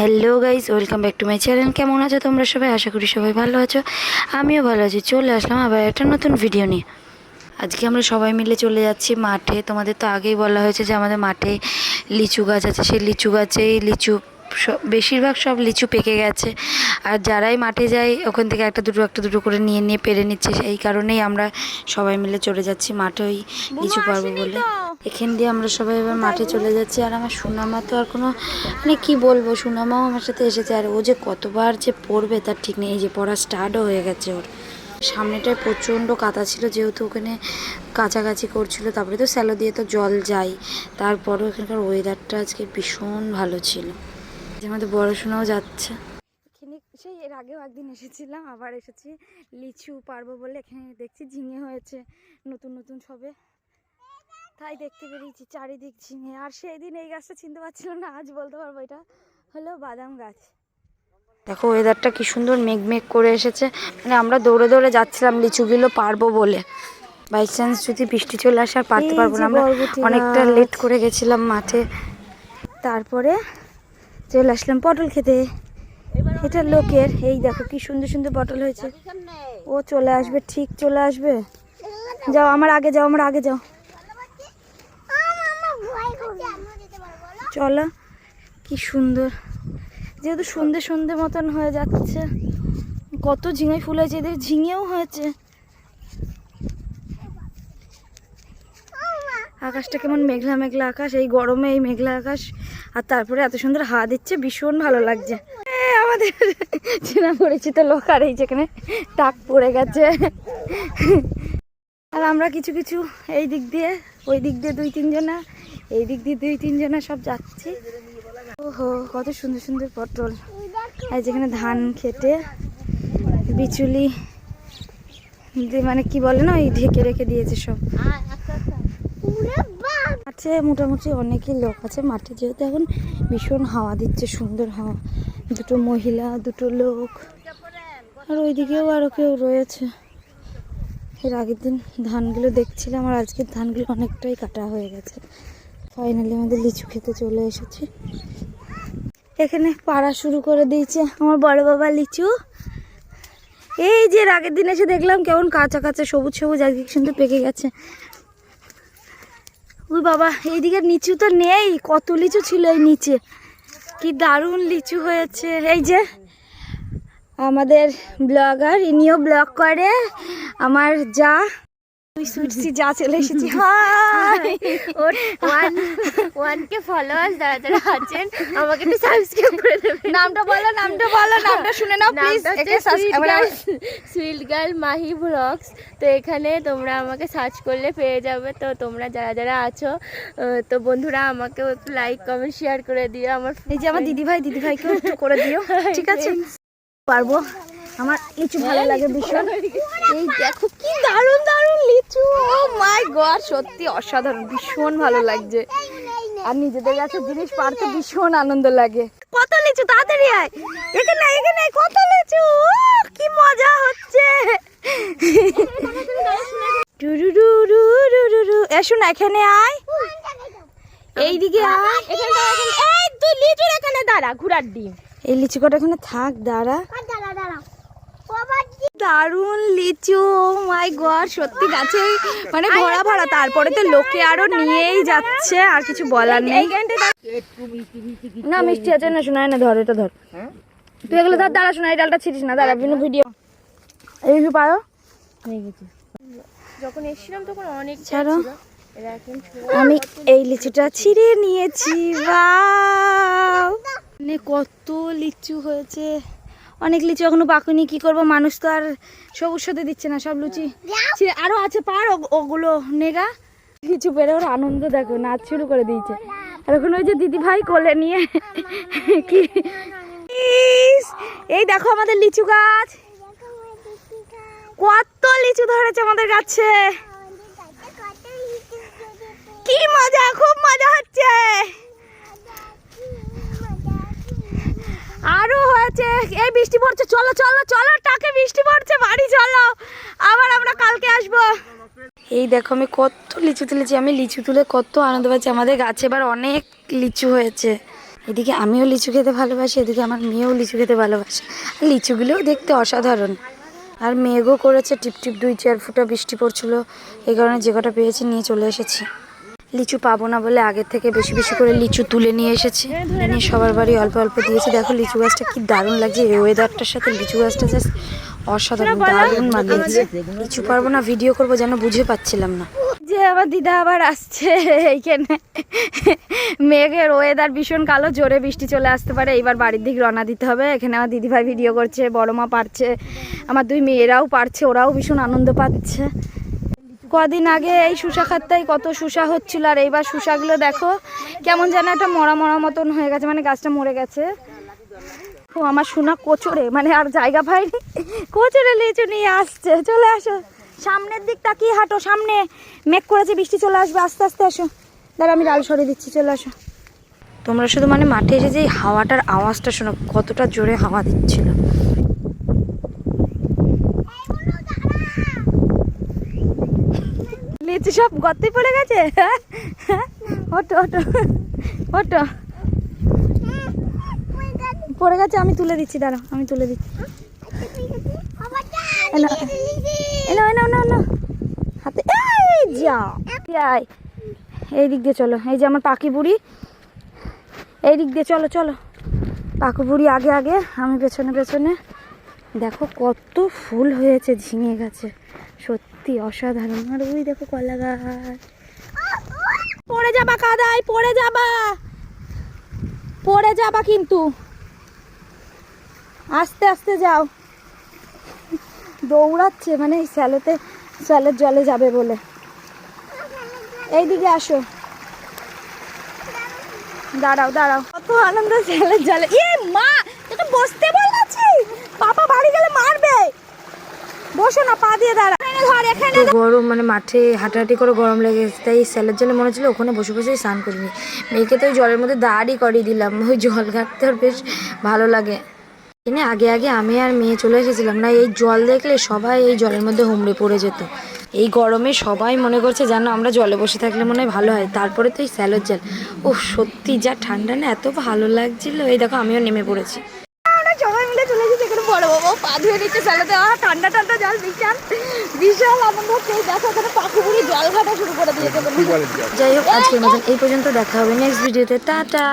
Hello guys welcome back to my channel. কেমন আছো তোমরা সবাই? আশা করি সবাই ভালো আছো। আমিও ভালো আছি। চলে আসলাম আবার একটা নতুন ভিডিও নিয়ে। আজকে আমরা সবাই মিলে চলে যাচ্ছি মাঠে। তোমাদের তো আগেই বলা হয়েছে যে আমাদের মাঠে লিচু গাছ আছে। সেই লিচু গাছেই লিচু সব- বেশিরভাগ সব লিচু পেকে গেছে। আর যারাই মাঠে যায় ওখান থেকে একটা দুটো একটা দুটো করে নিয়ে নিয়ে পেরে নিচ্ছে। সেই কারণেই আমরা সবাই মিলে চলে যাচ্ছি মাঠে ওই লিচু পারব বলে। এখান দিয়ে আমরা সবাই এবার মাঠে চলে যাচ্ছি। আর আমার সুনামা তো আর কোনো মানে কি বলব, সুনামাও আমার সাথে এসেছে। আর ও যে কতবার যে পড়বে তার ঠিক নেই। এই যে পড়া স্টার্টও হয়ে গেছে ওর। সামনেটায় প্রচণ্ড কাদা ছিল যেহেতু ওখানে কাছাকাছি করছিল। তারপরে তো স্যালো দিয়ে তো জল যায়। তারপরেও এখানকার ওয়েদারটা আজকে ভীষণ ভালো ছিল। যে আমাদের পড়াশোনাও যাচ্ছে। সেই এর আগেও একদিন এসেছিলাম। আবার এসেছি লিচু পারব বলে এখানে দেখছি ঝিঙে হয়েছে। নতুন নতুন সবে। তাই দেখতে বেরিয়েছি? চারিদিক ঝিঙে। আর সেই দিন এই গাছটা চিনতে পারছিলাম না আজ বলতে পারব এটা। হলো বাদাম গাছ। দেখো ওয়েদারটা কি সুন্দর মেঘ মেঘ করে এসেছে। মানে আমরা দৌড়ে দৌড়ে যাচ্ছিলাম লিচুগুলো পারব বলে। বাই চান্স যদি বৃষ্টি চলে আসে আর পারতে পারব না। আমরা অনেকটা লেট করে গেছিলাম মাঠে। তারপরে চলে আসলাম পটল খেতে। এটা লোকের। এই দেখো কি সুন্দর সুন্দর পটল হয়েছে। ও চলে আসবে ঠিক চলে আসবে। যাও আমার আগে যাও আমার আগে যাও। চলো, কি সুন্দর। যেহেতু সন্ধে সন্ধে মতন হয়ে যাচ্ছে, কত ঝিঙে ফুল হয়েছে এদের ঝিঙেও হয়েছে। আকাশটা কেমন মেঘলা মেঘলা আকাশ, এই গরমে এই মেঘলা আকাশ, আর তারপরে এত সুন্দর হাওয়া দিচ্ছে, ভীষণ ভালো লাগছে। আমাদের চেনা পরিচিত লোক, আর এই যেখানে টাক পড়ে গেছে। আর আমরা কিছু কিছু এই দিক দিয়ে, ওই দিক দিয়ে দুই তিনজনা এই দিক দিয়ে দুই তিনজনা সব যাচ্ছি। ওহো, কত সুন্দর সুন্দর পটল। আর যেখানে ধান খেটে, বিচুলি মানে কি বলে না, ওই ঢেকে রেখে দিয়েছে সব। আছে, মোটামুটি অনেকই লোক আছে। মাঠে যেহেতু এখন ভীষণ হাওয়া দিচ্ছে, সুন্দর হাওয়া। দুটো মহিলা, দুটো লোক। আর ওইদিকেও আরও কেউ রয়েছে। এর আগের দিন ধানগুলো দেখছিলাম, আর আজকের ধানগুলো অনেকটাই কাটা হয়ে গেছে। ফাইনালি আমাদের লিচু খেতে চলে এসেছে। এখানে পাড়া শুরু করে দিয়েছে আমার বড় বাবা লিচু। এই যে আগের দিন এসে দেখলাম কেমন কাঁচা কাঁচা সবুজ সবুজ, আজকে কি সুন্দর পেকে গেছে। ওই বাবা, এইদিকে নিচু তো নেই, কত লিচু ছিল এই নিচে। কি দারুণ লিচু হয়েছে। এই যে আমাদের ব্লগার, ইনিও ব্লগ করে। আমার যা তুই সুইটসি যা চলে এসেছি। হাই। ওর ওয়ান ওয়ান কে ফলোয়ার্স যারা যারা আছেন আমাকে একটু সাবস্ক্রাইব করে দেবেন। নামটা বলো নামটা বলো নামটা শুনে নাও প্লিজ নামটা হচ্ছে সুইট গার্ল মাহি ব্লগস তো এখানে তোমরা আমাকে সার্চ করলে পেয়ে যাবে। তো তোমরা যারা যারা আছো তো বন্ধুরা আমাকেও একটু লাইক কমেন্ট শেয়ার করে দিও আমার এই যে আমার দিদি ভাই দিদি একটু করে দিও ঠিক আছে? পারব। আমার লিচু ভালো লাগে ভীষণ। এই দেখো কি দারুণ দারুণ। ও মাই গড সত্যি অসাধারণ ভীষণ ভালো লাগছে। আর নিজেদের কাছে জিনিস পারতে ভীষণ আনন্দ লাগে। কত লিচু তাড়াতাড়ি আয়। এখানে এখানে কত লিচু কি মজা হচ্ছে। টুরুরুরুরুরু। এসো না এখানে আয়। এইদিকে আয়। এই তুই লিচুর এখানে দাঁড়া ঘোড়ার ডিম। এই লিচু কটা এখানে থাক দাঁড়া। দারুণ লিচু মাই গড সত্যি গাছে মানে ভরা ভরা। তারপরে তো লোকে আরও নিয়েই যাচ্ছে আর কিছু বলার নেই। না মিষ্টি আছে না শোনায় না ধর এটা ধর। তুই এগুলো ধর দাঁড়া শোনা এই ডালটা ছিটিস না দাঁড়া বিভিন্ন ভিডিও। এই কি পারো? যখন এসেছিলাম তখন অনেক ছাড়ো। আমি এই লিচুটা ছিঁড়ে নিয়েছি বাও মানে কত লিচু হয়েছে। অনেক লিচু, এখনও পাকুনি কি করব? মানুষ তো আর সবুজ সাথে দিচ্ছে না, সব লুচি। ছিঁড়ে- আরও আছে, পার ওগুলো নেগা। কিছু পেরে ওর আনন্দ, দেখো, নাচ শুরু করে দিয়েছে। আর এখন ওই যে দিদি ভাই কোলে নিয়ে কি এই দেখো আমাদের লিচু গাছ। কত লিচু ধরেছে আমাদের গাছে। কি মজা, খুব মজা হচ্ছে। আরও হয়েছে। এই বৃষ্টি পড়ছে, চলো চলো চলো, টাকে বৃষ্টি পড়ছে, বাড়ি চলো। আবার আমরা কালকে আসব। এই দেখো, আমি কত লিচু তুলেছি, আমি লিচু তুলে কত আনন্দ পাচ্ছি। আমাদের গাছে এবার অনেক লিচু হয়েছে। এদিকে আমিও লিচু খেতে ভালোবাসি, এদিকে আমার মেয়েও লিচু খেতে ভালোবাসে। লিচুগুলোও দেখতে অসাধারণ। আর মেঘও করেছে টিপ টিপ দুই চার ফুটা বৃষ্টি পড়ছিল, এই কারণে যে কটা পেয়েছি নিয়ে চলে এসেছি। লিচু পাবো না বলে আগের থেকে বেশি বেশি করে লিচু তুলে নিয়ে এসেছি। এনে সবার বাড়ি অল্প অল্প দিয়েছি। দেখো লিচু গাছটা কি দারুণ লাগছে। এই ওয়েদারটার সাথে লিচু গাছটা জাস্ট অসাধারণ, দারুণ মানিয়েছে লিচু পারব না ভিডিও করব যেন বুঝে পাচ্ছিলাম না। যে আমার দিদা আবার আসছে এইখানে। মেঘের ওয়েদার ভীষণ কালো, জোরে বৃষ্টি চলে আসতে পারে। এইবার বাড়ির দিক রওনা দিতে হবে। এখানে আমার দিদিভাই ভিডিও করছে, বড় মা পারছে। আমার দুই মেয়েরাও পারছে, ওরাও ভীষণ আনন্দ পাচ্ছে। কদিন আগে এই শুষা খাত্তায় কত শুষা হচ্ছিল আর এইবার শুষাগুলো দেখো, কেমন যেন একটা মরা মরা মতন হয়ে গেছে মানে গাছটা মরে গেছে। ও, আমার সোনা কোচরে মানে আর জায়গা পাইনি। কোচরে লিচু নিয়ে আসছে, চলে আসো। সামনের দিক তাকিয়ে হাঁটো, সামনে মেঘ করেছে, বৃষ্টি চলে আসবে, আস্তে আস্তে আসো। দাঁড়া আমি ডাল সরিয়ে দিচ্ছি, চলে আসো। তোমরা শুধু মানে মাঠে এসে যে হাওয়াটার আওয়াজটা শোনো, কতটা জোরে হাওয়া দিচ্ছিল। লিচু সব গর্তে পড়ে গেছে? ওটো ওটো ওটো পড়ে গেছে, আমি তুলে দিচ্ছি, দাঁড়াও, আমি তুলে দিচ্ছি। এনো এনো এনো এনো হাতে, এই যা। যাই, এই দিক দিয়ে চলো, এই যে আমার পাখি বুড়ি। এই দিক দিয়ে চলো চলো। পাখি বুড়ি আগে আগে, আমি পেছনে পেছনে। দেখো কত ফুল হয়েছে, ঝিঙে গেছে, সত্যি। অসাধারণ। আর ওই দেখো কলা গাছ। পড়ে যাবা কাদায়, পড়ে যাবা। পড়ে যাবা কিন্তু। আস্তে আস্তে যাও। দৌড়াচ্ছে মানে এই স্যালোতে, স্যালের জলে যাবে বলে। এইদিকে আসো। দাঁড়াও দাঁড়াও। কত আনন্দ স্যালের জলে। এ মা তোকে বসতে বলেছি? পাপা বাড়ি গেলে মারবে। বসো না, পা দিয়ে দাঁড়া গরম মানে মাঠে হাঁটাহাঁটি করে গরম লেগে গেছে তাই স্যালের জলে মনে হচ্ছিল ওখানে বসে বসেই স্নান করিনি। মেয়েকে তো ওই জলের মধ্যে দাঁড়ই করিয়ে দিলাম ওই জল ঘাটতে ওর বেশ ভালো লাগে। এনে আগে আগে আমি আর মেয়ে চলে এসেছিলাম না এই জল দেখলে সবাই এই জলের মধ্যে হুমড়ে পড়ে যেত। এই গরমে সবাই মনে করছে যেন আমরা জলে বসে থাকলে মনে হয় ভালো হয় তারপরে তো এই স্যালোর জল। ও সত্যি যা ঠান্ডা না এত ভালো লাগছিল। এই দেখো আমিও নেমে পড়েছি। সবাই মিলে চলে এসেছি। এখানে বড় বাবা পা ধুয়ে নিচ্ছে স্যালাতে আর ঠান্ডা ঠান্ডা জল বিশাল। বিশাল আনন্দ। হচ্ছে এই দেখো ওখানে পাখিগুলি জল ঘাটা শুরু করে দিয়েছে। যাই হোক আজকের মতন এই পর্যন্ত দেখা হবে নেক্সট ভিডিওতে। টাটা!